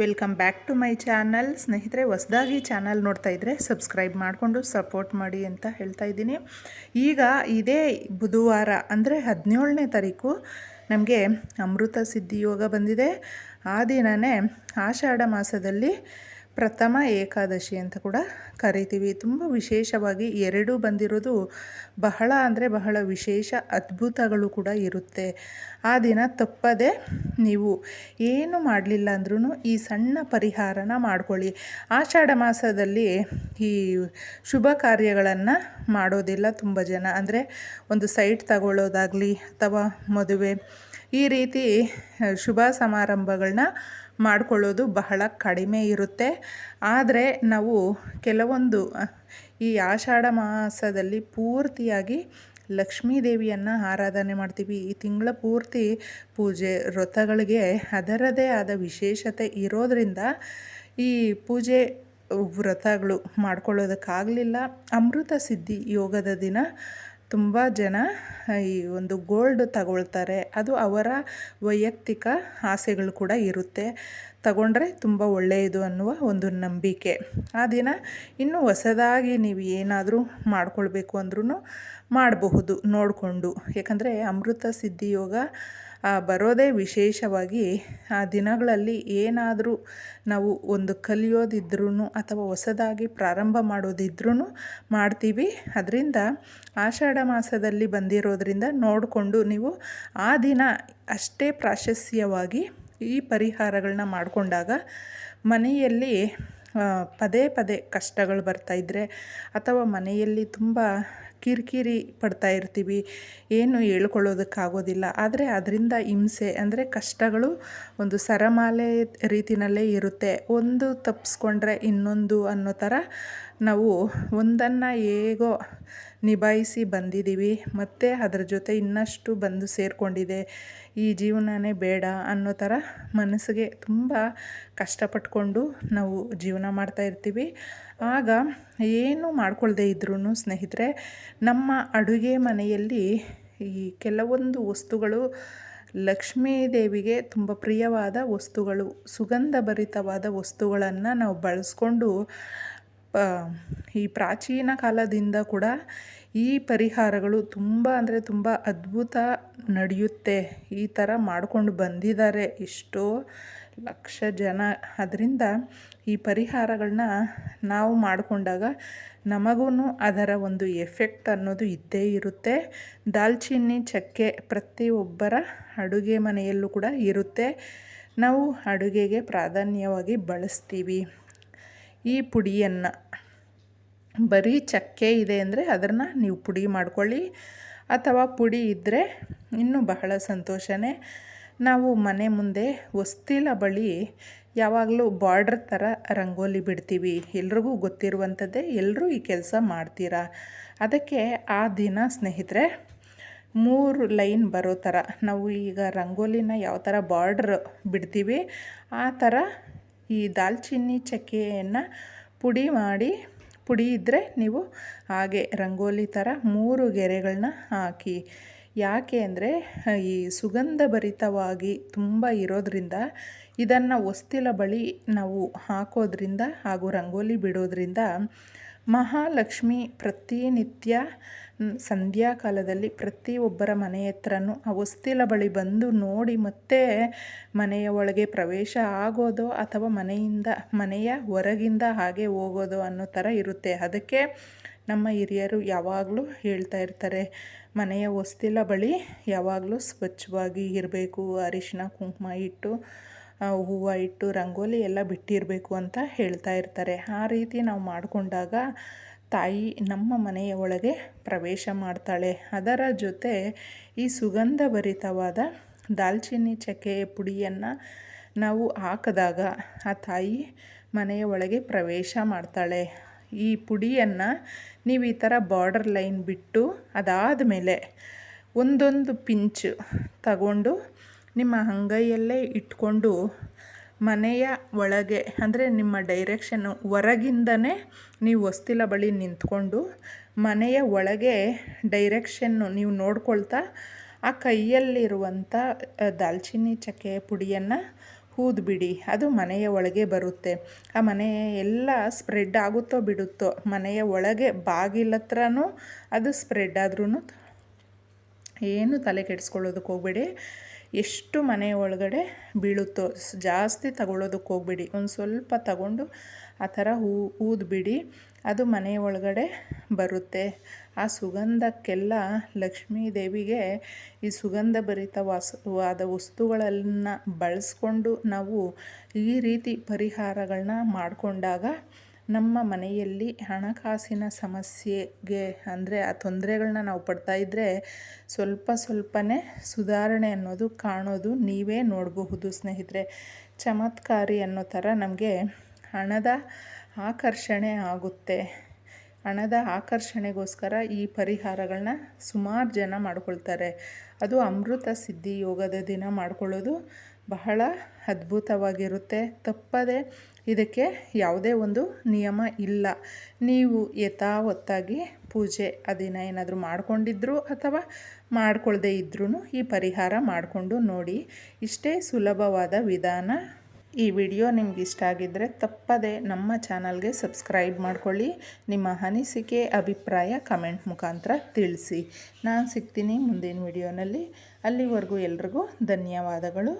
Welcome back to my channel. ಸ್ನೇಹಿತರೆ, ಹೊಸದಾಗಿ channel ನೋಡ್ತಾ ಇದ್ದರೆ ಸಬ್ಸ್ಕ್ರೈಬ್ ಮಾಡಿಕೊಂಡು ಸಪೋರ್ಟ್ ಮಾಡಿ ಅಂತ ಹೇಳ್ತಾ ಇದ್ದೀನಿ. ಈಗ ಇದೇ ಬುಧವಾರ, ಅಂದರೆ ಹದಿನೇಳನೇ ತಾರೀಕು, ನಮಗೆ ಅಮೃತ ಸಿದ್ಧಿ ಯೋಗ ಬಂದಿದೆ. ಆ ದಿನವೇ ಆಷಾಢ ಮಾಸದಲ್ಲಿ ಪ್ರಥಮ ಏಕಾದಶಿ ಅಂತ ಕೂಡ ಕರಿತೀವಿ. ತುಂಬ ವಿಶೇಷವಾಗಿ ಎರಡೂ ಬಂದಿರೋದು ಬಹಳ ಅಂದರೆ ಬಹಳ ವಿಶೇಷ ಅದ್ಭುತಗಳು ಕೂಡ ಇರುತ್ತೆ. ಆ ದಿನ ತಪ್ಪದೆ ನೀವು ಏನು ಮಾಡಲಿಲ್ಲ ಅಂದ್ರೂ ಈ ಸಣ್ಣ ಪರಿಹಾರನ ಮಾಡ್ಕೊಳ್ಳಿ. ಆಷಾಢ ಮಾಸದಲ್ಲಿ ಈ ಶುಭ ಕಾರ್ಯಗಳನ್ನು ಮಾಡೋದಿಲ್ಲ ತುಂಬ ಜನ. ಅಂದರೆ ಒಂದು ಸೈಟ್ ತಗೊಳ್ಳೋದಾಗಲಿ ಅಥವಾ ಮದುವೆ ಈ ರೀತಿ ಶುಭ ಸಮಾರಂಭಗಳನ್ನ ಮಾಡ್ಕೊಳ್ಳೋದು ಬಹಳ ಕಡಿಮೆ ಇರುತ್ತೆ. ಆದರೆ ನಾವು ಕೆಲವೊಂದು, ಈ ಆಷಾಢ ಮಾಸದಲ್ಲಿ ಪೂರ್ತಿಯಾಗಿ ಲಕ್ಷ್ಮೀ ದೇವಿಯನ್ನು ಆರಾಧನೆ ಮಾಡ್ತೀವಿ. ಈ ತಿಂಗಳ ಪೂರ್ತಿ ಪೂಜೆ ವ್ರತಗಳಿಗೆ ಅದರದೇ ಆದ ವಿಶೇಷತೆ ಇರೋದರಿಂದ ಈ ಪೂಜೆ ವ್ರತಗಳು ಮಾಡ್ಕೊಳ್ಳೋದಕ್ಕಾಗಲಿಲ್ಲ. ಅಮೃತ ಸಿದ್ಧಿ ಯೋಗದ ದಿನ ತುಂಬ ಜನ ಈ ಒಂದು ಗೋಲ್ಡ್ ತಗೊಳ್ತಾರೆ. ಅದು ಅವರ ವೈಯಕ್ತಿಕ ಆಸೆಗಳು ಕೂಡ ಇರುತ್ತೆ. ತಗೊಂಡ್ರೆ ತುಂಬ ಒಳ್ಳೆಯದು ಅನ್ನುವ ಒಂದು ನಂಬಿಕೆ. ಆ ದಿನ ಇನ್ನೂ ಹೊಸದಾಗಿ ನೀವು ಏನಾದರೂ ಮಾಡ್ಕೊಳ್ಬೇಕು ಅಂದ್ರೂ ಮಾಡಬಹುದು, ನೋಡಿಕೊಂಡು. ಯಾಕಂದರೆ ಅಮೃತ ಸಿದ್ಧಿ ಯೋಗ ಬರೋದೇ ವಿಶೇಷವಾಗಿ ಆ ದಿನಗಳಲ್ಲಿ ಏನಾದರೂ ನಾವು ಒಂದು ಕಲಿಯೋದಿದ್ರೂ ಅಥವಾ ಹೊಸದಾಗಿ ಪ್ರಾರಂಭ ಮಾಡೋದಿದ್ರೂ ಮಾಡ್ತೀವಿ. ಅದರಿಂದ ಆಷಾಢ ಮಾಸದಲ್ಲಿ ಬಂದಿರೋದರಿಂದ ನೋಡಿಕೊಂಡು ನೀವು ಆ ದಿನ ಅಷ್ಟೇ ಪ್ರಾಶಸ್ತ್ಯವಾಗಿ ಈ ಪರಿಹಾರಗಳನ್ನ ಮಾಡಿಕೊಂಡಾಗ ಮನೆಯಲ್ಲಿ ಪದೇ ಪದೇ ಕಷ್ಟಗಳು ಬರ್ತಾಯಿದ್ರೆ ಅಥವಾ ಮನೆಯಲ್ಲಿ ತುಂಬ ಕಿರಿಕಿರಿ ಪಡ್ತಾ ಇರ್ತೀವಿ. ಏನು ಹೇಳ್ಕೊಳ್ಳೋದಕ್ಕಾಗೋದಿಲ್ಲ. ಆದರೆ ಅದರಿಂದ ಹಿಂಸೆ, ಅಂದರೆ ಕಷ್ಟಗಳು ಒಂದು ಸರಮಾಲೆ ರೀತಿಯಲ್ಲೇ ಇರುತ್ತೆ. ಒಂದು ತಪ್ಪಿಸ್ಕೊಂಡ್ರೆ ಇನ್ನೊಂದು ಅನ್ನೋ ಥರ ನಾವು ಒಂದನ್ನು ಹೇಗೋ ನಿಭಾಯಿಸಿ ಬಂದಿದ್ದೀವಿ. ಮತ್ತು ಅದರ ಜೊತೆ ಇನ್ನಷ್ಟು ಬಂದು ಸೇರಿಕೊಂಡಿದೆ. ಈ ಜೀವನನೇ ಬೇಡ ಅನ್ನೋ ಥರ ಮನಸ್ಸಿಗೆ ತುಂಬ ಕಷ್ಟಪಟ್ಕೊಂಡು ನಾವು ಜೀವನ ಮಾಡ್ತಾ ಇರ್ತೀವಿ. ಆಗ ಏನು ಮಾಡ್ಕೊಳ್ದೇ ಇದ್ರೂ ಸ್ನೇಹಿತರೆ, ನಮ್ಮ ಅಡುಗೆ ಮನೆಯಲ್ಲಿ ಈ ಕೆಲವೊಂದು ವಸ್ತುಗಳು ಲಕ್ಷ್ಮೀ ದೇವಿಗೆ ತುಂಬ ಪ್ರಿಯವಾದ ವಸ್ತುಗಳು, ಸುಗಂಧಭರಿತವಾದ ವಸ್ತುಗಳನ್ನು ನಾವು ಬಳಸ್ಕೊಂಡು ಈ ಪ್ರಾಚೀನ ಕಾಲದಿಂದ ಕೂಡ ಈ ಪರಿಹಾರಗಳು ತುಂಬ ಅಂದರೆ ತುಂಬ ಅದ್ಭುತ ನಡೆಯುತ್ತೆ. ಈ ಥರ ಮಾಡ್ಕೊಂಡು ಬಂದಿದ್ದಾರೆ ಎಷ್ಟೋ ಲಕ್ಷ ಜನ ಅದರಿಂದ ಈ ಪರಿಹಾರಗಳನ್ನ ನಾವು ಮಾಡಿಕೊಂಡಾಗ ನಮಗೂ ಅದರ ಒಂದು ಎಫೆಕ್ಟ್ ಅನ್ನೋದು ಇದ್ದೇ ಇರುತ್ತೆ. ದಾಲ್ಚಿನ್ನಿ, ಚಕ್ಕೆ ಪ್ರತಿಯೊಬ್ಬರ ಅಡುಗೆ ಮನೆಯಲ್ಲೂ ಕೂಡ ಇರುತ್ತೆ. ನಾವು ಅಡುಗೆಗೆ ಪ್ರಾಧಾನ್ಯವಾಗಿ ಬಳಸ್ತೀವಿ. ಈ ಪುಡಿಯನ್ನು ಬರೀ ಚಕ್ಕೆ ಇದೆ ಅಂದರೆ ಅದನ್ನು ನೀವು ಪುಡಿ ಮಾಡ್ಕೊಳ್ಳಿ. ಅಥವಾ ಪುಡಿ ಇದ್ದರೆ ಇನ್ನೂ ಬಹಳ ಸಂತೋಷನೇ. ನಾವು ಮನೆ ಮುಂದೆ ಹೊಸ್ತಿಲ ಬಳಿ ಯಾವಾಗಲೂ ಬಾರ್ಡ್ರ್ ಥರ ರಂಗೋಲಿ ಬಿಡ್ತೀವಿ. ಎಲ್ರಿಗೂ ಗೊತ್ತಿರುವಂಥದ್ದೇ ಎಲ್ಲರೂ ಈ ಕೆಲಸ ಮಾಡ್ತೀರಾ? ಅದಕ್ಕೆ ಆ ದಿನ ಸ್ನೇಹಿತರೆ, ಮೂರು ಲೈನ್ ಬರೋ ಥರ ನಾವು ಈಗ ರಂಗೋಲಿನ ಯಾವ ಥರ ಬಾರ್ಡ್ರ್ ಬಿಡ್ತೀವಿ, ಆ ಥರ ಈ ದಾಲ್ಚಿನ್ನಿ ಚಕ್ಕೆಯನ್ನು ಪುಡಿ ಮಾಡಿ, ಪುಡಿ ಇದ್ದರೆ ನೀವು ಹಾಗೆ ರಂಗೋಲಿ ಥರ ಮೂರು ಗೆರೆಗಳನ್ನ ಹಾಕಿ ಯಾಕೆ ಅಂದರೆ ಈ ಸುಗಂಧಭರಿತವಾಗಿ ತುಂಬ ಇರೋದರಿಂದ, ಇದನ್ನು ಹೊಸ್ತಿಲ ಬಳಿ ನಾವು ಹಾಕೋದ್ರಿಂದ ಹಾಗೂ ರಂಗೋಲಿ ಬಿಡೋದ್ರಿಂದ ಮಹಾಲಕ್ಷ್ಮಿ ಪ್ರತಿನಿತ್ಯ ಸಂಧ್ಯಾ ಕಾಲದಲ್ಲಿ ಪ್ರತಿಯೊಬ್ಬರ ಮನೆ ಹತ್ರನೂ ಆ ಹೊಸ್ತಿಲ ಬಳಿ ಬಂದು ನೋಡಿ ಮತ್ತೆ ಮನೆಯ ಒಳಗೆ ಪ್ರವೇಶ ಆಗೋದೋ ಅಥವಾ ಮನೆಯಿಂದ, ಮನೆಯ ಹೊರಗಿಂದ ಹಾಗೆ ಹೋಗೋದು ಅನ್ನೋ ಥರ ಇರುತ್ತೆ. ಅದಕ್ಕೆ ನಮ್ಮ ಹಿರಿಯರು ಯಾವಾಗಲೂ ಹೇಳ್ತಾ ಇರ್ತಾರೆ, ಮನೆಯ ಹೊಸ್ತಿಲ ಬಳಿ ಯಾವಾಗಲೂ ಸ್ವಚ್ಛವಾಗಿ ಇರಬೇಕು ಅರಿಶಿನ ಕುಂಕುಮ ಇಟ್ಟು ಹೂವು ಇಟ್ಟು, ರಂಗೋಲಿ ಎಲ್ಲ ಬಿಟ್ಟಿರಬೇಕು ಅಂತ ಹೇಳ್ತಾ ಇರ್ತಾರೆ. ಆ ರೀತಿ ನಾವು ಮಾಡಿಕೊಂಡಾಗ ತಾಯಿ ನಮ್ಮ ಮನೆಯ ಒಳಗೆ ಪ್ರವೇಶ ಮಾಡ್ತಾಳೆ. ಅದರ ಜೊತೆ ಈ ಸುಗಂಧಭರಿತವಾದ ದಾಲ್ಚಿನ್ನಿ ಚಕ್ಕೆ ಪುಡಿಯನ್ನು ನಾವು ಹಾಕಿದಾಗ ಆ ತಾಯಿ ಮನೆಯ ಒಳಗೆ ಪ್ರವೇಶ ಮಾಡ್ತಾಳೆ. ಈ ಪುಡಿಯನ್ನು ನೀವು ಈ ಥರ ಬಾರ್ಡರ್ ಲೈನ್ ಬಿಟ್ಟು ಅದಾದ ಮೇಲೆ ಒಂದೊಂದು ಪಿಂಚ್ ತಗೊಂಡು ನಿಮ್ಮ ಅಂಗೈಯಲ್ಲೇ ಇಟ್ಕೊಂಡು ಮನೆಯ ಒಳಗೆ ಅಂದರೆ ನಿಮ್ಮ ಡೈರೆಕ್ಷನ್ನು ಹೊರಗಿಂದನೇ ನೀವು ಹೊಸ್ತಿಲ ಬಳಿ ನಿಂತ್ಕೊಂಡು ಮನೆಯ ಒಳಗೆ ಡೈರೆಕ್ಷನ್ನು ನೀವು ನೋಡ್ಕೊಳ್ತಾ ಆ ಕೈಯಲ್ಲಿರುವಂಥ ದಾಲ್ಚಿನ್ನಿ ಚಕ್ಕೆ ಪುಡಿಯನ್ನು ಊದ್ಬಿಡಿ ಅದು ಮನೆಯ ಒಳಗೆ ಬರುತ್ತೆ. ಆ ಮನೆ ಎಲ್ಲ ಸ್ಪ್ರೆಡ್ ಆಗುತ್ತೋ ಬಿಡುತ್ತೋ, ಮನೆಯ ಒಳಗೆ ಬಾಗಿಲ ಹತ್ರನೂ ಅದು ಸ್ಪ್ರೆಡ್ ಆದ್ರೂ ಏನು ತಲೆ ಕೆಡಿಸ್ಕೊಳ್ಳೋದಕ್ಕೆ ಹೋಗ್ಬೇಡಿ. ಎಷ್ಟು ಮನೆ ಒಳಗಡೆ ಬೀಳುತ್ತೋ, ಜಾಸ್ತಿ ತಗೊಳ್ಳೋದಕ್ಕೆ ಹೋಗ್ಬೇಡಿ. ಒಂದು ಸ್ವಲ್ಪ ತಗೊಂಡು ಆ ಥರ ಹೂ, ಊದ್ಬಿಡಿ. ಅದು ಮನೆ ಒಳಗಡೆ ಬರುತ್ತೆ. ಆ ಸುಗಂಧಕ್ಕೆಲ್ಲ ಲಕ್ಷ್ಮೀ ದೇವಿಗೆ ಈ ಸುಗಂಧ ಭರಿತ ವಾಸವಾದ ವಸ್ತುಗಳನ್ನು ಬಳಸ್ಕೊಂಡು ನಾವು ಈ ರೀತಿ ಪರಿಹಾರಗಳನ್ನ ಮಾಡಿಕೊಂಡಾಗ ನಮ್ಮ ಮನೆಯಲ್ಲಿ ಹಣಕಾಸಿನ ಸಮಸ್ಯೆಗೆ ಅಂದರೆ ಆ ತೊಂದರೆಗಳನ್ನ ನಾವು ಪಡ್ತಾ ಇದ್ದರೆ ಸ್ವಲ್ಪ ಸ್ವಲ್ಪನೇ ಸುಧಾರಣೆ ಅನ್ನೋದು ಕಾಣೋದು ನೀವೇ ನೋಡಬಹುದು, ಸ್ನೇಹಿತರೆ. ಚಮತ್ಕಾರಿ ಅನ್ನೋ ಥರ ನಮಗೆ ಹಣದ ಆಕರ್ಷಣೆ ಆಗುತ್ತೆ. ಹಣದ ಆಕರ್ಷಣೆಗೋಸ್ಕರ ಈ ಪರಿಹಾರಗಳನ್ನ ಸುಮಾರು ಜನ ಮಾಡ್ಕೊಳ್ತಾರೆ. ಅದು ಅಮೃತ ಸಿದ್ಧಿ ಯೋಗದ ದಿನ ಮಾಡ್ಕೊಳ್ಳೋದು ಬಹಳ ಅದ್ಭುತವಾಗಿರುತ್ತೆ. ತಪ್ಪದೆ ಇದಕ್ಕೆ ಯಾವುದೇ ಒಂದು ನಿಯಮ ಇಲ್ಲ. ನೀವು ಯಥಾವತ್ತಾಗಿ ಪೂಜೆ ಅದನ್ನು ದಿನ ಏನಾದರೂ ಮಾಡಿಕೊಂಡಿದ್ರು ಅಥವಾ ಮಾಡ್ಕೊಳ್ಳದೇ ಇದ್ರೂ ಈ ಪರಿಹಾರ ಮಾಡಿಕೊಂಡು ನೋಡಿ. ಇಷ್ಟೇ ಸುಲಭವಾದ ವಿಧಾನ. ಈ ವಿಡಿಯೋ ನಿಮ್ಗೆ ಇಷ್ಟ ಆಗಿದ್ದರೆ ತಪ್ಪದೆ ನಮ್ಮ ಚಾನಲ್ಗೆ ಸಬ್ಸ್ಕ್ರೈಬ್ ಮಾಡ್ಕೊಳ್ಳಿ. ನಿಮ್ಮ ಅನಿಸಿಕೆ, ಅಭಿಪ್ರಾಯ ಕಮೆಂಟ್ ಮುಖಾಂತರ ತಿಳಿಸಿ. ನಾನು ಸಿಗ್ತೀನಿ ಮುಂದಿನ ವಿಡಿಯೋನಲ್ಲಿ. ಅಲ್ಲಿವರೆಗೂ ಎಲ್ರಿಗೂ ಧನ್ಯವಾದಗಳು.